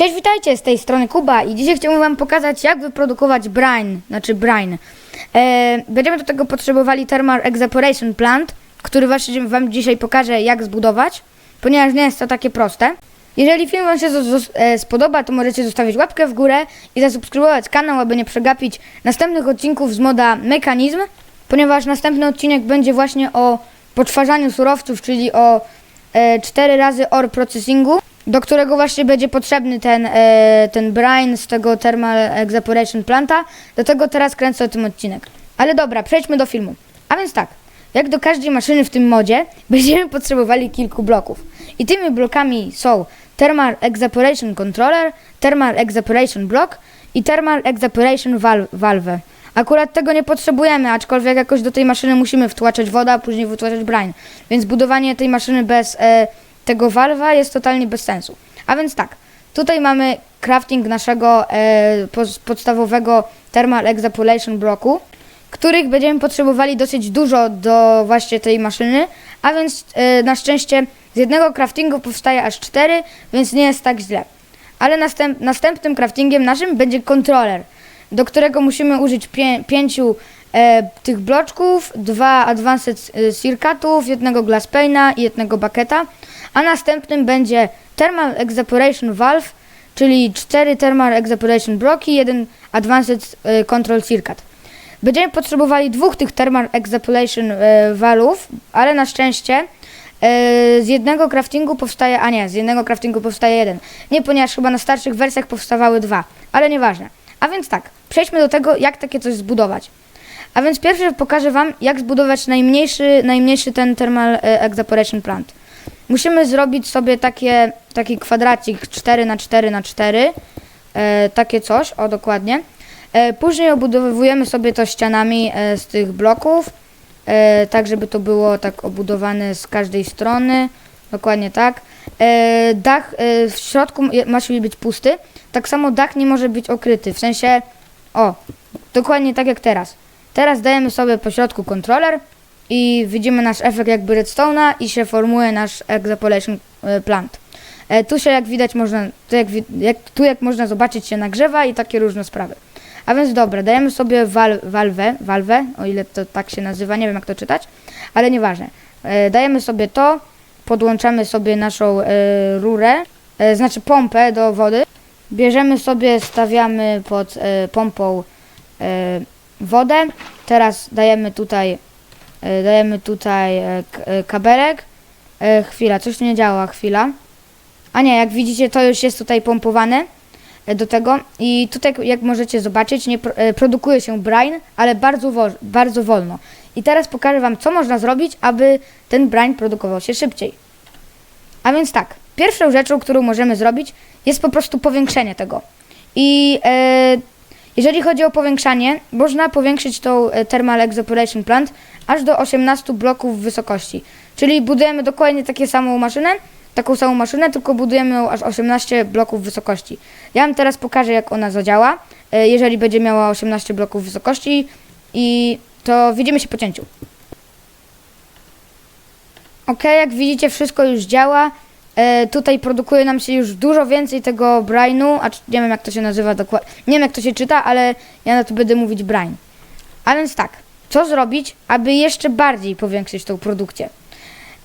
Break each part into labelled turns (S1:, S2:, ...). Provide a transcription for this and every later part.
S1: Cześć, witajcie, z tej strony Kuba i dzisiaj chciałbym Wam pokazać, jak wyprodukować brine, znaczy brine. E, będziemy do tego potrzebowali Thermal Exaporation Plant, który właśnie Wam dzisiaj pokażę, jak zbudować, ponieważ nie jest to takie proste. Jeżeli film Wam się e, spodoba, to możecie zostawić łapkę w górę i zasubskrybować kanał, aby nie przegapić następnych odcinków z moda Mechanizm, ponieważ następny odcinek będzie właśnie o poczwarzaniu surowców, czyli o e, 4 razy OR processingu, do którego właśnie będzie potrzebny ten, e, ten brine z tego Thermal Exaporation Planta. Do tego teraz kręcę o tym odcinek. Ale dobra, przejdźmy do filmu. A więc tak, jak do każdej maszyny w tym modzie, będziemy potrzebowali kilku bloków. I tymi blokami są Thermal Exaporation Controller, Thermal Exaporation Block i Thermal Exaporation val- Valve. Akurat tego nie potrzebujemy, aczkolwiek jakoś do tej maszyny musimy wtłaczać wodę, a później wytłaczać brine. Więc budowanie tej maszyny bez e, tego valve'a jest totalnie bez sensu. A więc tak, tutaj mamy crafting naszego e, podstawowego Thermal Exapolation bloku, których będziemy potrzebowali dosyć dużo do właśnie tej maszyny, a więc e, na szczęście z jednego craftingu powstaje aż cztery, więc nie jest tak źle. Ale następ, następnym craftingiem naszym będzie kontroler, do którego musimy użyć pię, pięciu e, tych bloczków, dwa advanced e, circuitów, jednego glass pane'a i jednego bucketa, a następnym będzie thermal exaporation valve, czyli cztery thermal exaporation bloki, jeden advanced e, control circuit. Będziemy potrzebowali dwóch tych thermal exapolation e, ale na szczęście e, z jednego craftingu powstaje, a nie, z jednego craftingu powstaje jeden. Nie, ponieważ chyba na starszych wersjach powstawały dwa, ale nieważne. A więc tak, przejdźmy do tego, jak takie coś zbudować. A więc pierwszy pokażę Wam, jak zbudować najmniejszy, najmniejszy ten thermal e, exaporation plant. Musimy zrobić sobie takie, taki kwadracik 4 na 4 na 4 e, takie coś, o dokładnie. E, później obudowujemy sobie to ścianami e, z tych bloków, e, tak żeby to było tak obudowane z każdej strony, dokładnie tak. E, dach e, w środku musi być pusty, tak samo dach nie może być okryty, w sensie, o, dokładnie tak jak teraz. Teraz dajemy sobie po środku kontroler i widzimy nasz efekt jakby redstone'a i się formuje nasz exapolation e, plant. E, tu się jak widać można, tu jak, jak, tu jak można zobaczyć się nagrzewa i takie różne sprawy. A więc dobra, dajemy sobie wal, walwę, walwę, o ile to tak się nazywa, nie wiem jak to czytać, ale nieważne. E, dajemy sobie to, podłączamy sobie naszą rurę, znaczy pompę do wody. Bierzemy sobie, stawiamy pod pompą wodę. Teraz dajemy tutaj, e, dajemy tutaj e, e, kabelek. Chwila, coś nie działa, chwila. A nie, jak widzicie, to już jest tutaj pompowane do tego i tutaj jak możecie zobaczyć nie pro, produkuje się brine, ale bardzo, bardzo wolno. I teraz pokażę Wam co można zrobić, aby ten brine produkował się szybciej. A więc tak, pierwszą rzeczą, którą możemy zrobić jest po prostu powiększenie tego. I e, jeżeli chodzi o powiększanie, można powiększyć tą e, Thermal Exaporation Plant aż do 18 bloków wysokości. Czyli budujemy dokładnie taką samą maszynę, taką samą maszynę, tylko budujemy ją aż 18 bloków wysokości. Ja Wam teraz pokażę, jak ona zadziała, e, jeżeli będzie miała 18 bloków wysokości i to widzimy się po cięciu. Ok, jak widzicie, wszystko już działa. E, tutaj produkuje nam się już dużo więcej tego brinu, a nie wiem jak to się nazywa dokładnie, nie wiem jak to się czyta, ale ja na to będę mówić brine. A więc tak, co zrobić, aby jeszcze bardziej powiększyć tą produkcję?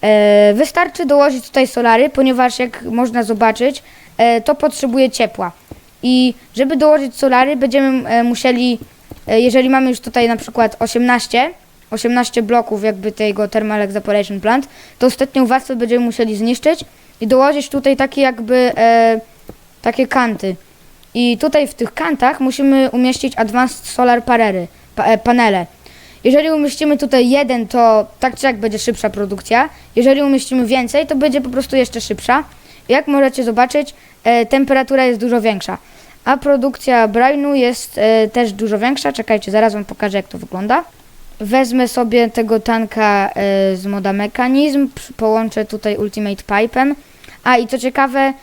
S1: E, wystarczy dołożyć tutaj solary, ponieważ jak można zobaczyć, e, to potrzebuje ciepła. I żeby dołożyć solary, będziemy e, musieli, e, jeżeli mamy już tutaj na przykład 18, 18 bloków jakby tego Thermal Exaporation Plant, to ostatnią warstwę będziemy musieli zniszczyć i dołożyć tutaj takie jakby e, takie kanty. I tutaj w tych kantach musimy umieścić Advanced Solar pa, e, panele. Jeżeli umieścimy tutaj jeden, to tak czy jak będzie szybsza produkcja. Jeżeli umieścimy więcej, to będzie po prostu jeszcze szybsza. Jak możecie zobaczyć, e, temperatura jest dużo większa. A produkcja brinu jest e, też dużo większa. Czekajcie, zaraz Wam pokażę jak to wygląda. Wezmę sobie tego tanka e, z moda mechanizm, połączę tutaj Ultimate Pipe'em. A i co ciekawe,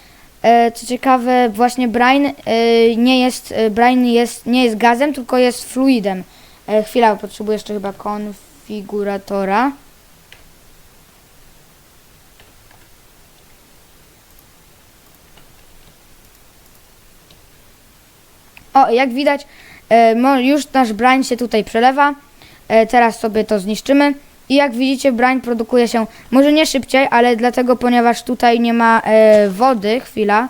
S1: e, co ciekawe, właśnie brine e, nie jest, e, brine jest, nie jest gazem, tylko jest fluidem. E, chwila, potrzebuję jeszcze chyba konfiguratora. O, jak widać, mo- już nasz brine się tutaj przelewa. E, teraz sobie to zniszczymy. I jak widzicie, brine produkuje się może nie szybciej, ale dlatego, ponieważ tutaj nie ma e, wody, chwila.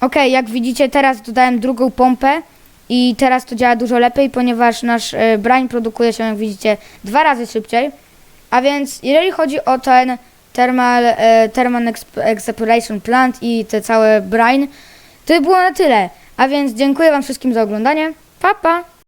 S1: Okej, jak widzicie, teraz dodałem drugą pompę i teraz to działa dużo lepiej, ponieważ nasz e, brine produkuje się, jak widzicie, dwa razy szybciej. A więc jeżeli chodzi o ten thermal, e, thermal exaporation plant i te całe brine, to by było na tyle. A więc dziękuję Wam wszystkim za oglądanie. Pa, pa!